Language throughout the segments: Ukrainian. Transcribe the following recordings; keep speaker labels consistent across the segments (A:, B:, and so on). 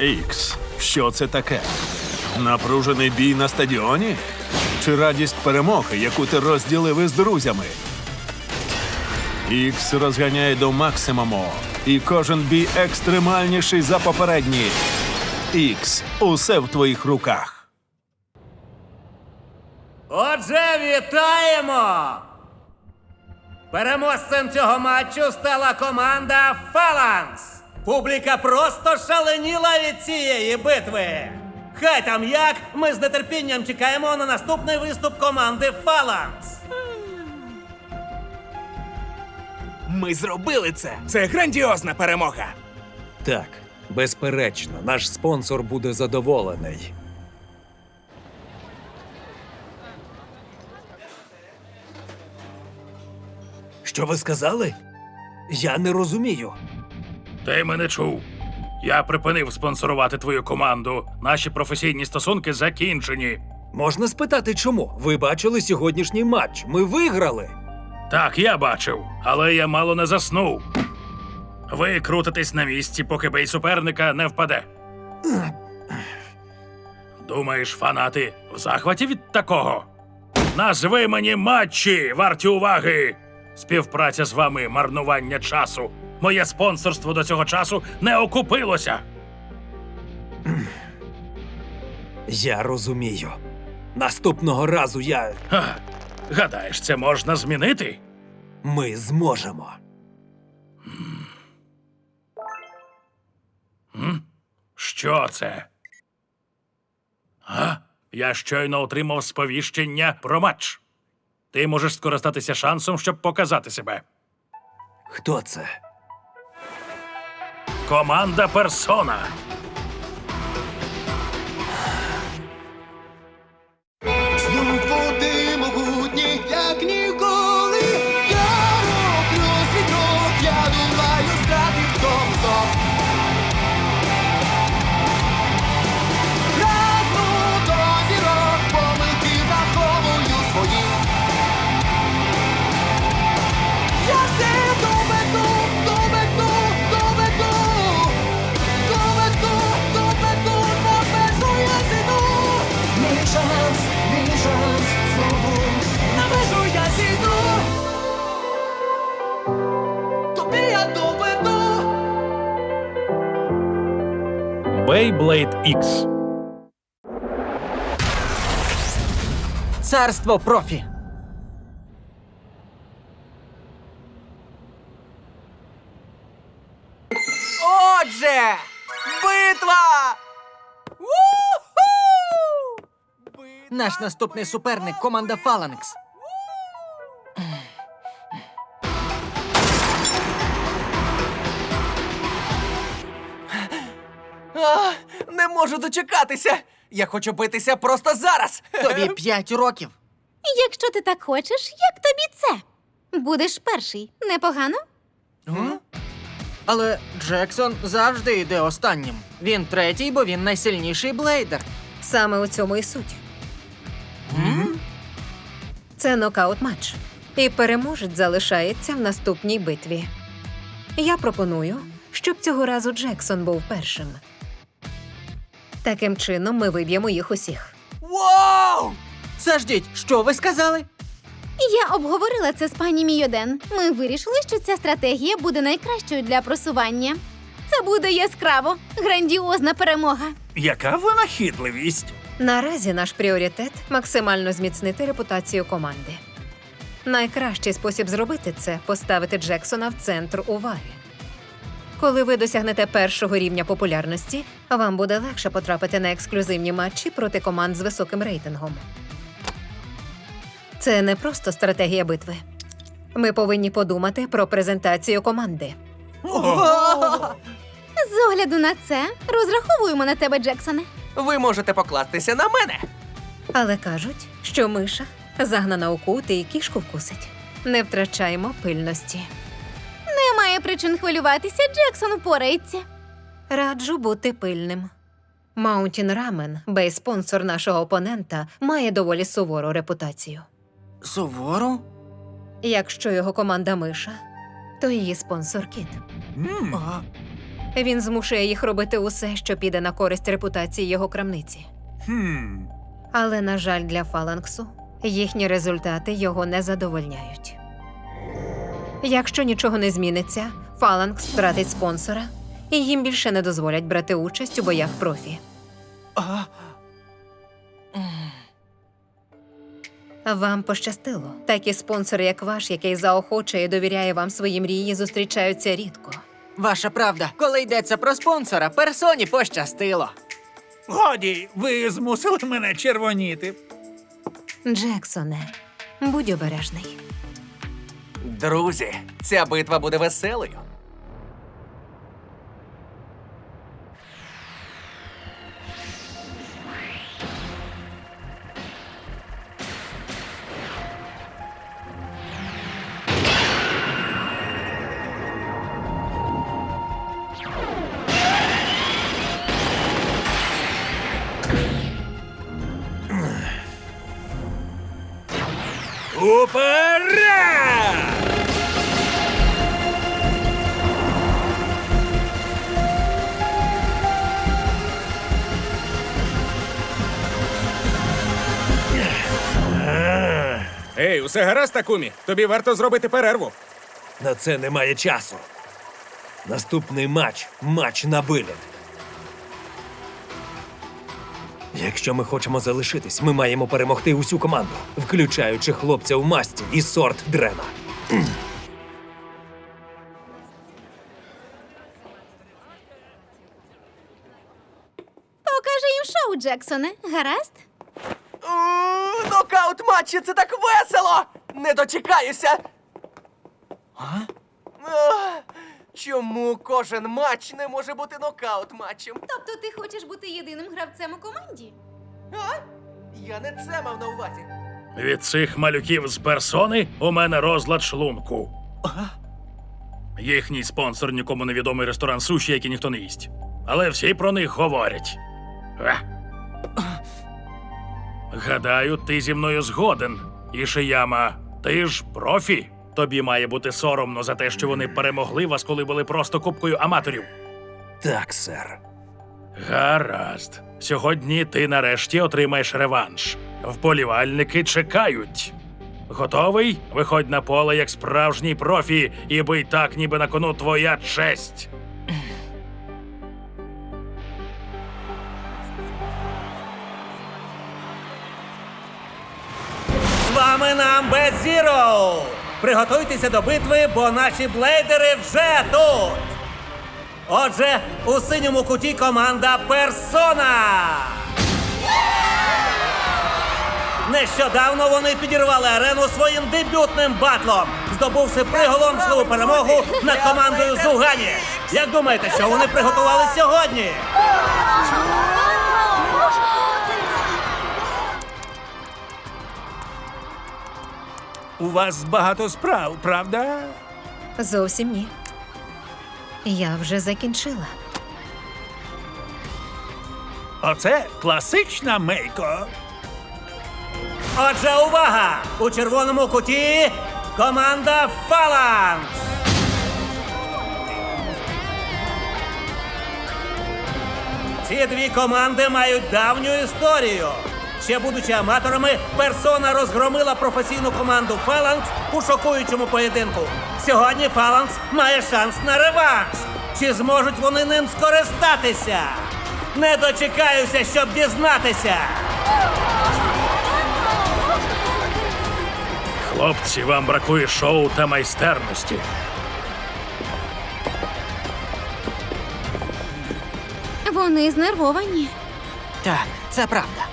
A: Ікс, що це таке? Напружений бій на стадіоні? Чи радість перемоги, яку ти розділив із друзями? Ікс розганяє до максимуму, і кожен бій екстремальніший за попередній. Ікс, усе в твоїх руках.
B: Отже, вітаємо! Переможцем цього матчу стала команда Фаланс. Публіка просто шаленіла від цієї битви. Хай там як, ми з нетерпінням чекаємо на наступний виступ команди Фаланс.
C: Ми зробили це! Це грандіозна перемога!
D: Так, безперечно, наш спонсор буде задоволений. Що ви сказали? Я не розумію.
E: Ти мене чув. Я припинив спонсорувати твою команду. Наші професійні стосунки закінчені.
D: Можна спитати, чому? Ви бачили сьогоднішній матч. Ми виграли.
E: Так, я бачив, але я мало не заснув. Ви крутитесь на місці, поки бей суперника не впаде. Думаєш, фанати в захваті від такого? Назви мені матчі, варті уваги! Співпраця з вами марнування часу. Моє спонсорство до цього часу не окупилося.
D: Я розумію. Наступного разу я.
E: Ха, гадаєш, це можна змінити?
D: Ми зможемо.
E: Що це? А? Я щойно отримав сповіщення про матч. Ти можеш скористатися шансом, щоб показати себе.
D: Хто це?
E: Команда Персона. Beyblade X.
F: Царство профі. Отже, битва! Наш наступний суперник команда Фаланкс. Можу дочекатися. Я хочу битися просто зараз. Тобі п'ять років.
G: Якщо ти так хочеш, як тобі це? Будеш перший. Непогано?
F: Але Джексон завжди йде останнім. Він третій, бо він найсильніший блейдер.
H: Саме у цьому і суть. Це нокаут матч. І переможець залишається в наступній битві. Я пропоную, щоб цього разу Джексон був першим. Таким чином ми виб'ємо їх усіх.
F: Вау! Заждіть, що ви сказали?
G: Я обговорила це з пані Мійоден. Ми вирішили, що ця стратегія буде найкращою для просування. Це буде яскраво, грандіозна перемога.
C: Яка винахідливість!
H: Наразі наш пріоритет максимально зміцнити репутацію команди. Найкращий спосіб зробити це поставити Джексона в центр уваги. Коли ви досягнете першого рівня популярності, вам буде легше потрапити на ексклюзивні матчі проти команд з високим рейтингом. Це не просто стратегія битви. Ми повинні подумати про презентацію команди.
G: З огляду на це, розраховуємо на тебе, Джексоне.
F: Ви можете покластися на мене.
H: Але кажуть, що миша загнана у кут і кішку вкусить. Не втрачаємо пильності.
G: Немає причин хвилюватися, Джексон впорається.
H: Раджу бути пильним. Маунтін Рамен, бей-спонсор нашого опонента, має доволі сувору репутацію.
F: Суворо?
H: Якщо його команда миша, то її спонсор кіт.
F: А,
H: Він змушує їх робити усе, що піде на користь репутації його крамниці.
D: Хм.
H: Але, на жаль, для Фаланксу їхні результати його не задовольняють. Якщо нічого не зміниться, Фаланкс втратить спонсора, і їм більше не дозволять брати участь у боях профі. Вам пощастило. Такі спонсори, як ваш, який заохочує і довіряє вам свої мрії, зустрічаються рідко.
F: Ваша правда, коли йдеться про спонсора, персоні пощастило.
I: Годі, ви змусили мене червоніти.
H: Джексоне, будь обережний.
F: Друзі, ця битва буде веселою.
D: Уперед!
I: Ей, усе гаразд, Такумі? Тобі варто зробити перерву.
D: На це немає часу. Наступний матч матч на виліт. Якщо ми хочемо залишитись, ми маємо перемогти усю команду, включаючи хлопця в масті і сорт Дрена.
G: Покажи їм шоу, Джексоне. Гаразд?
F: Нокаут матчі це так весело! Не дочекаюся. А? Ах, Чому кожен матч не може бути нокаут матчем?
G: Тобто ти хочеш бути єдиним гравцем у команді?
F: А? Я не це мав на увазі.
E: Від цих малюків з персони у мене розлад шлунку. Їхній спонсор нікому невідомий ресторан суші, який ніхто не їсть. Але всі про них говорять. Га. Гадаю, ти зі мною згоден. Ішияма, ти ж профі. Тобі має бути соромно за те, що вони перемогли вас, коли були просто кубкою аматорів.
D: Так, сер.
E: Гаразд. Сьогодні ти нарешті отримаєш реванш. Вболівальники чекають. Готовий? Виходь на поле як справжній профі і бий так, ніби на кону твоя честь.
J: З вами Number Zero! Приготуйтеся до битви, бо наші блейдери вже тут! Отже, у синьому куті команда Персона! Нещодавно вони підірвали арену своїм дебютним батлом, здобувши приголомшливу перемогу над командою Зугані. Як думаєте, що вони приготували сьогодні?
I: У вас багато справ, правда?
H: Зовсім ні. Я вже закінчила.
I: Оце класична мейко.
J: Отже, увага! У червоному куті команда Фаланс! Ці дві команди мають давню історію. Ще будучи аматорами, персона розгромила професійну команду Фаланс у шокуючому поєдинку. Сьогодні Фаланс має шанс на реванш. Чи зможуть вони ним скористатися? Не дочекаюся, щоб дізнатися.
E: Хлопці, вам бракує шоу та майстерності.
G: Вони знервовані.
F: Так, це правда.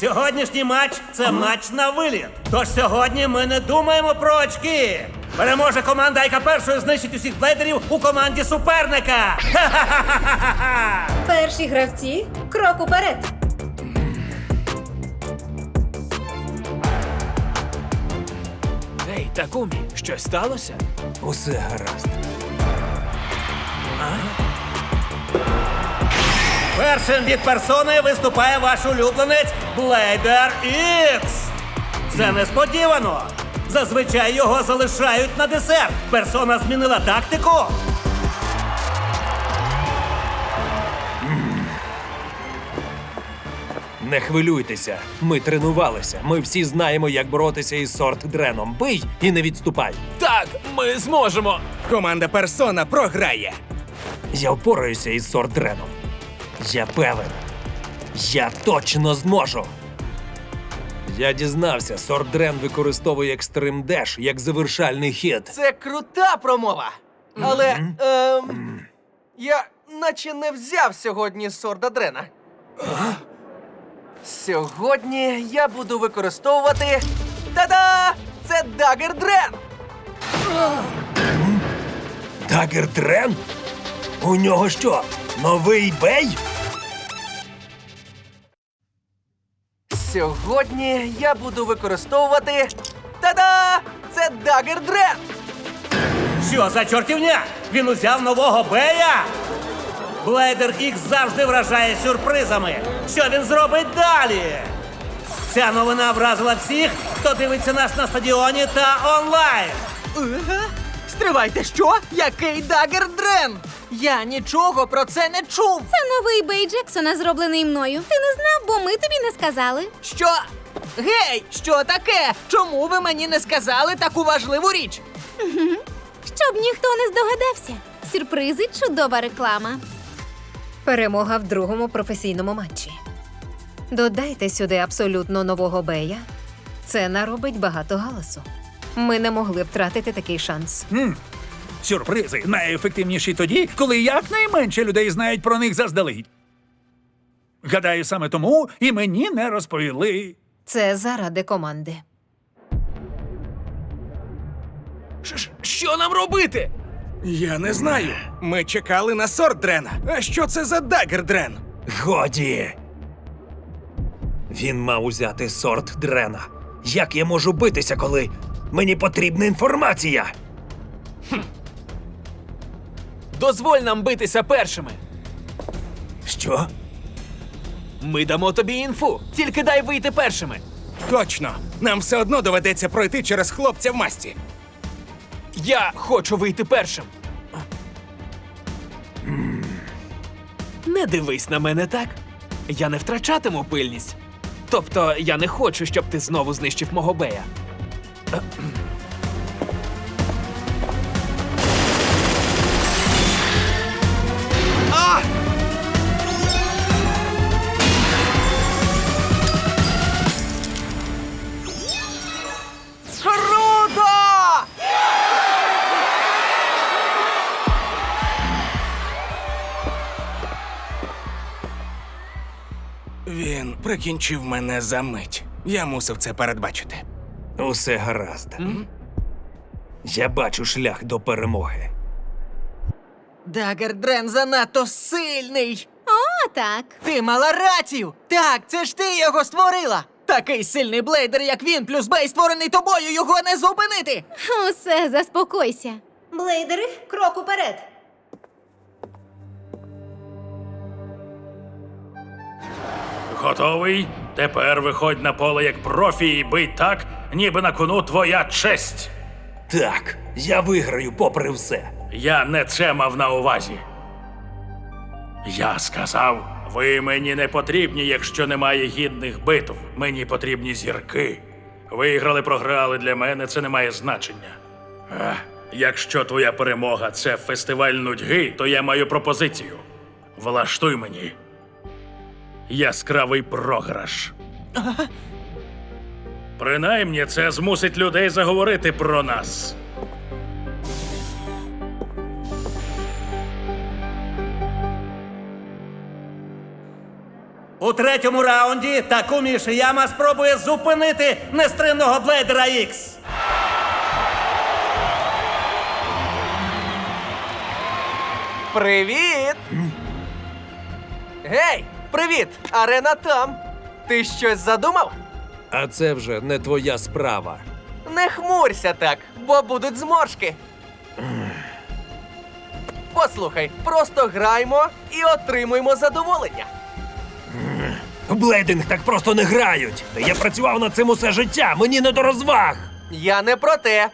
J: Сьогоднішній матч це матч на виліт. Тож сьогодні ми не думаємо про очки. Переможе команда, яка першою знищить усіх блейдерів у команді суперника. Ха-ха-ха-ха-ха!
H: Перші гравці крок уперед.
I: Ей, Такумі, щось сталося?
D: Усе гаразд.
J: Першим від персони виступає ваш улюбленець Блейдер Ікс. Це несподівано. Зазвичай його залишають на десерт. Персона змінила тактику.
D: Не хвилюйтеся, ми тренувалися. Ми всі знаємо, як боротися із сорт дреном. Бий і не відступай.
C: Так, ми зможемо. Команда персона програє.
D: Я впораюся із сорт дреном. Я певен. Я точно зможу. Я дізнався, сорт Дрен використовує екстрим деш як завершальний хід.
F: Це крута промова. Але ем, я наче не взяв сьогодні сорда Дрена. Сьогодні я буду використовувати. Та-да! Це Дагер Дрен!
D: Дагер Дрен? У нього що? Новий бей?
F: Сьогодні я буду використовувати. Та-да! Це Дагер Дрен!
B: Що за чортівня? Він узяв нового Бея? Блейдер Ікс завжди вражає сюрпризами. Що він зробить далі? Ця новина вразила всіх, хто дивиться нас на стадіоні та онлайн.
K: Стривайте, що? Який Дагер Дрен? Я нічого про це не чув.
G: Це новий бей Джексона, зроблений мною. Ти не знав, бо ми тобі не сказали.
K: Що? Гей, що таке? Чому ви мені не сказали таку важливу річ?
G: Щоб ніхто не здогадався. Сюрпризи чудова реклама.
H: Перемога в другому професійному матчі. Додайте сюди абсолютно нового бея. Це наробить багато галасу. Ми не могли втратити такий шанс.
I: Сюрпризи найефективніші тоді, коли якнайменше людей знають про них заздалегідь. Гадаю, саме тому і мені не розповіли.
H: Це заради команди.
C: Ш- ш- Що нам робити? Я не знаю. Ми чекали на сорт Дрена. А що це за Дагер Дрен?
D: Годі. Він мав узяти сорт Дрена. Як я можу битися, коли мені потрібна інформація?
K: Дозволь нам битися першими.
D: Що?
K: Ми дамо тобі інфу. Тільки дай вийти першими.
C: Точно. Нам все одно доведеться пройти через хлопця в масті.
K: Я хочу вийти першим. Не дивись на мене так. Я не втрачатиму пильність. Тобто, я не хочу, щоб ти знову знищив мого бея.
C: Прикінчив мене за мить. Я мусив це передбачити.
D: Усе гаразд. Я бачу шлях до перемоги.
K: Дагер Дрен занадто сильний.
G: О, так.
K: Ти мала рацію! Так, це ж ти його створила! Такий сильний блейдер, як він, плюс бей, створений тобою, його не зупинити!
G: Усе, заспокойся.
H: Блейдери, крок уперед.
E: Готовий? Тепер виходь на поле як профі і бий так, ніби на кону твоя честь.
D: Так, я виграю попри все.
E: Я не це мав на увазі. Я сказав, ви мені не потрібні, якщо немає гідних битв. Мені потрібні зірки. Виграли, програли для мене це не має значення. Ех, якщо твоя перемога це фестиваль нудьги, то я маю пропозицію. Влаштуй мені. Яскравий програш. Принаймні, це змусить людей заговорити про нас.
B: У третьому раунді Такумі Шияма спробує зупинити нестримного Блейдера Ікс.
F: Привіт! Гей! Привіт! Арена там! Ти щось задумав?
D: А це вже не твоя справа.
F: Не хмурся так, бо будуть зморшки. Послухай, просто граймо і отримуємо задоволення.
D: Блейдинг так просто не грають. Я працював над цим усе життя. Мені не до розваг.
F: Я не про те.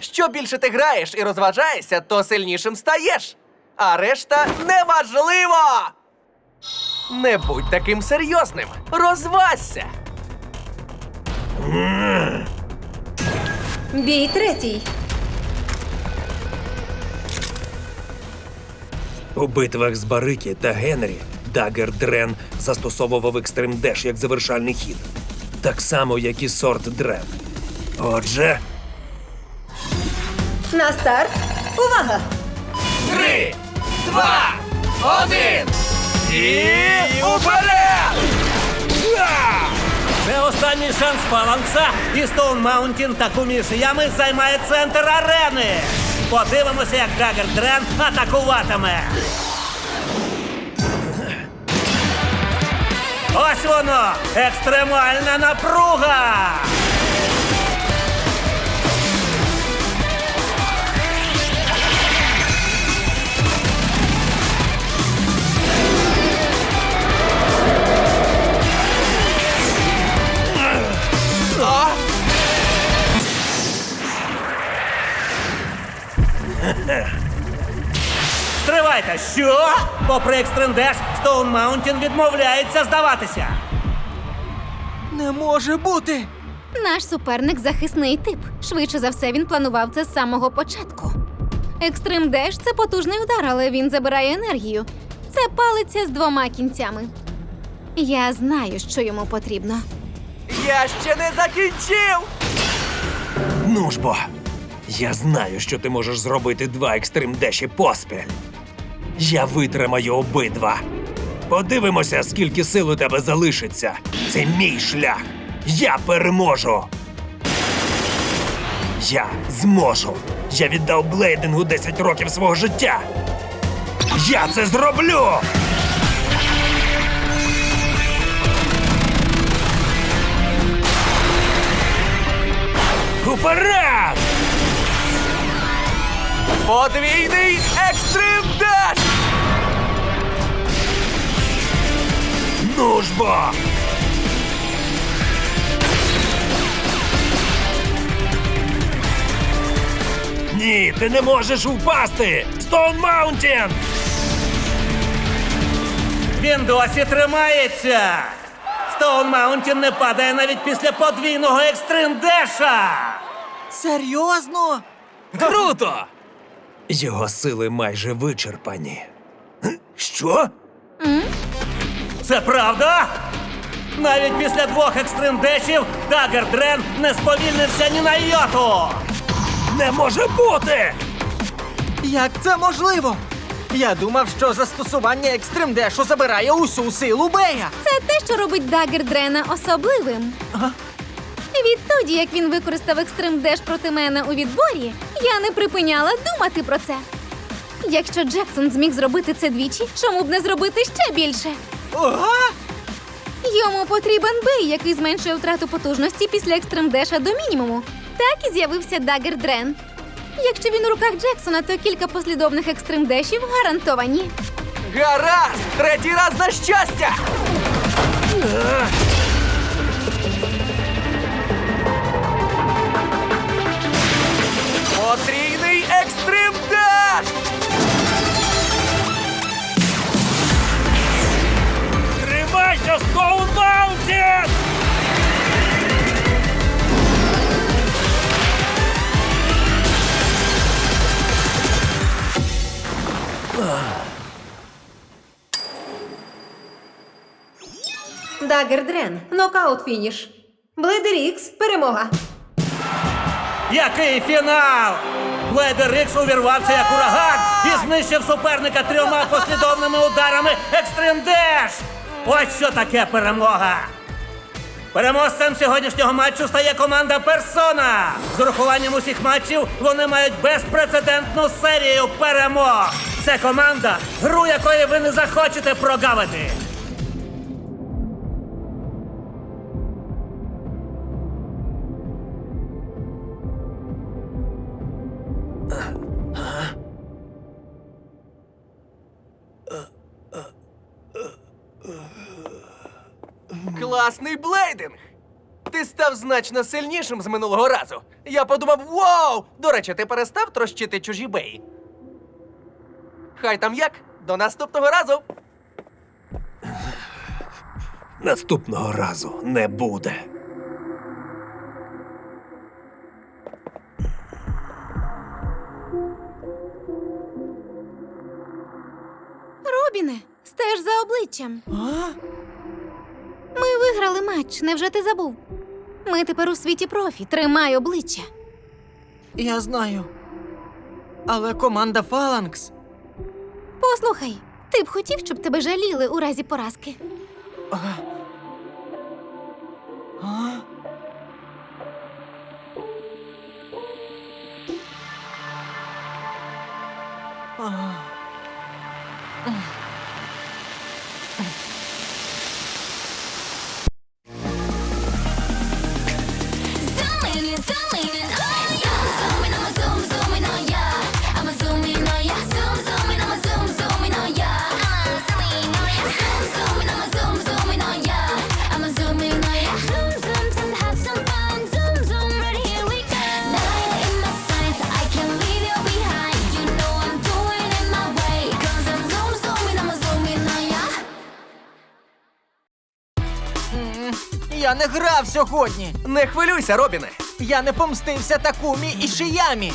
F: Що більше ти граєш і розважаєшся, то сильнішим стаєш. А решта неважливо. Не будь таким серйозним. Розвасься.
H: Бій третій.
D: У битвах з Барикі та Генрі Дагер Дрен застосовував екстрим деш як завершальний хід. Так само, як і сорт Дрен. Отже,
H: На старт. Увага!
F: Три, два, один. І уперед!
B: Це останній шанс Фаланса, і Стоун Маунтін та кумі шиями займає центр арени. Подивимося, як Дагер Дрен атакуватиме. Ось воно! Екстремальна напруга! Стривайте, що? Попри екстрендеш, Стоун Маунтін відмовляється здаватися.
F: Не може бути.
G: Наш суперник захисний тип. Швидше за все, він планував це з самого початку. Екстрим Деш це потужний удар, але він забирає енергію. Це палиця з двома кінцями. Я знаю, що йому потрібно.
F: Я ще не закінчив.
D: ну ж бо. Я знаю, що ти можеш зробити два екстрим деші поспіль. Я витримаю обидва. Подивимося, скільки сил у тебе залишиться. Це мій шлях. Я переможу. Я зможу. Я віддав блейдингу 10 років свого життя. Я це зроблю. Уперед!
F: Подвійний екстрим деш!
D: Ну ж бо! Ні, ти не можеш впасти! Стоун Маунтін!
B: Він досі тримається. Стоун Маунтін не падає навіть після подвійного екстриндеша.
F: Серйозно?
K: Круто!
D: Його сили майже вичерпані. Що?
B: Це правда? Навіть після двох екстриндешів Дагер Дрен не сповільнився ні на йоту.
D: Не може бути!
F: Як це можливо? Я думав, що застосування екстрим дешу забирає усю силу Бея.
G: Це те, що робить Дагер Дрена особливим. Відтоді, як він використав екстрим деш проти мене у відборі, я не припиняла думати про це. Якщо Джексон зміг зробити це двічі, чому б не зробити ще більше?
F: Ага!
G: Йому потрібен бей, який зменшує втрату потужності після екстрем-деша до мінімуму. Так і з'явився Дагер Дрен. Якщо він у руках Джексона, то кілька послідовних екстрем-дешів гарантовані.
F: Гаразд! Третій раз на щастя! Потрійний екстрим деш!
D: Тримайся, Стоун Маунтін!
H: Дагер Дрен. Нокаут фініш. Блейдер Ікс. Перемога.
B: Який фінал! Блейдер Ікс увірвався як ураган і знищив суперника трьома послідовними ударами екстриндеш! Ось що таке перемога! Переможцем сьогоднішнього матчу стає команда Персона. З урахуванням усіх матчів вони мають безпрецедентну серію перемог. Це команда, гру якої ви не захочете прогавити.
F: Класний блейдинг! Ти став значно сильнішим з минулого разу. Я подумав, вау! До речі, ти перестав трощити чужі беї. Хай там як, до наступного разу.
D: Наступного разу не буде.
G: Робіне, стеж за обличчям. Ми виграли матч, невже ти забув? Ми тепер у світі профі. Тримай обличчя.
F: Я знаю. Але команда Фаланкс.
G: Послухай, ти б хотів, щоб тебе жаліли у разі поразки.
L: Zooming
F: Я не грав сьогодні. Не хвилюйся, Робіне. Я не помстився Такумі і Шиямі.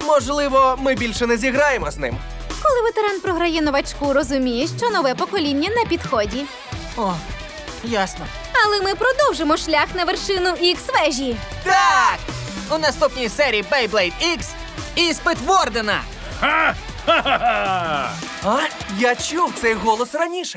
F: Можливо, ми більше не зіграємо з ним.
G: Коли ветеран програє новачку, розуміє, що нове покоління на підході.
F: О, ясно.
G: Але ми продовжимо шлях на вершину Ікс-вежі.
F: Так! У наступній серії Beyblade X іспит Вордена.
E: Ха-ха-ха!
F: А? Я чув цей голос раніше.